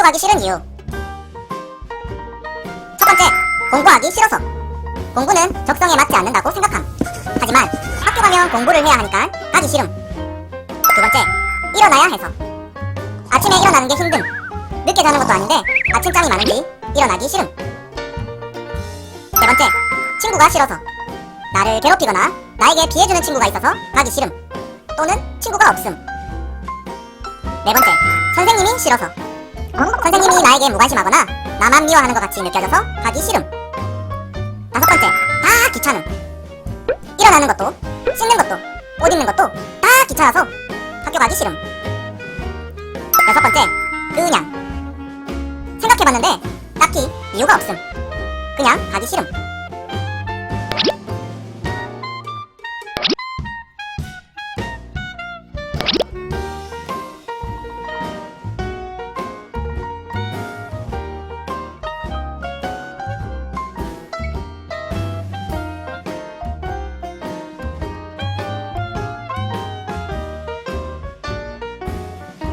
학교 가기 싫은 이유. 첫 번째, 공부하기 싫어서. 공부는 적성에 맞지 않는다고 생각함. 하지만 학교 가면 공부를 해야 하니까 가기 싫음. 두 번째, 일어나야 해서. 아침에 일어나는 게 힘듦. 늦게 자는 것도 아닌데 아침잠이 많은지 일어나기 싫음. 세 번째, 친구가 싫어서. 나를 괴롭히거나 나에게 피해주는 친구가 있어서 가기 싫음. 또는 친구가 없음. 네 번째, 선생님이 싫어서. 선생님이 나에게 무관심하거나 나만 미워하는 것 같이 느껴져서 가기 싫음. 다섯 번째, 다 귀찮음. 일어나는 것도, 씻는 것도, 옷 입는 것도 다 귀찮아서 학교 가기 싫음. 여섯 번째, 그냥. 생각해봤는데 딱히 이유가 없음. 그냥 가기 싫음.